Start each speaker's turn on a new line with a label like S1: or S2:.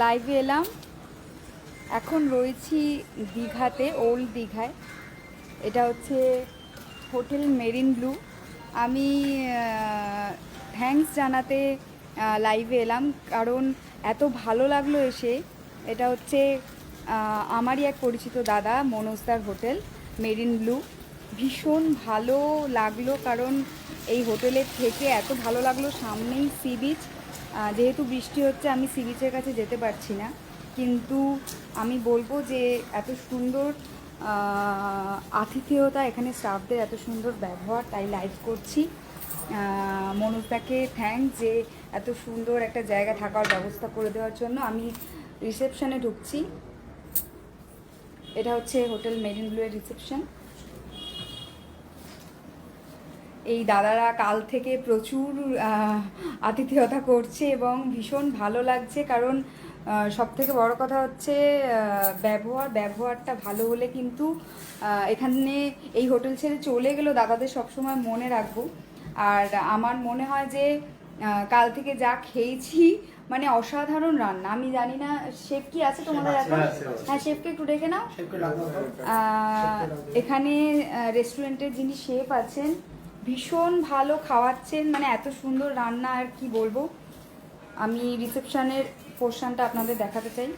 S1: লাইভে এলাম। এখন রয়েছি দীঘাতে ওল্ড দীঘায়। এটা হচ্ছে হোটেল মেরিন ব্লু আমি থ্যাঙ্কস জানাতে লাইভে এলাম। কারণ এত ভালো লাগল এসে। এটা হচ্ছে আমারই এক পরিচিত দাদা মনোজদার হোটেল মেরিন ব্লু ভীষণ ভালো লাগল, কারণ এই হোটেলের থেকে এত ভালো লাগল। সামনেই সি বিচ যেহেতু বৃষ্টি হচ্ছে, আমি সি বিচের কাছে যেতে পারছি না। কিন্তু আমি বলব যে, এত সুন্দর আতিথেয়তা এখানে স্টাফদের এত সুন্দর ব্যবহার, তাই লাইভ করছি। মনোজদাকে থ্যাংক যে, এত সুন্দর একটা জায়গা থাকার ব্যবস্থা করে দেওয়ার জন্য আমি রিসেপশনে ঢুকছি। এটা হচ্ছে হোটেল মেরিন ব্লু এর রিসেপশন এই দাদারা কাল থেকে প্রচুর আতিথেয়তা করছে এবং ভীষণ ভালো লাগছে কারণ সব থেকে বড় কথা হচ্ছে ব্যবহার ব্যবহারটা ভালো হলে কিন্তু এখানে এই হোটেল ছেড়ে চলে গেলেও দাদাদের সবসময় মনে রাখব। আর আমার মনে হয় যে কাল থেকে যা খেয়েছি মানে অসাধারণ রান্না। আমি জানি না শেফ কি আছে তোমাদের এখন? হ্যাঁ শেফকে একটু ডেকে নাও। এখানে রেস্টুরেন্টের যিনি শেফ আছেন ভীষণ ভালো খাওয়াচ্ছেন মানে এত সুন্দর রান্না আর কি বলব। আমি রিসেপশনের পোর্শনটা আপনাদের দেখাতে চাই।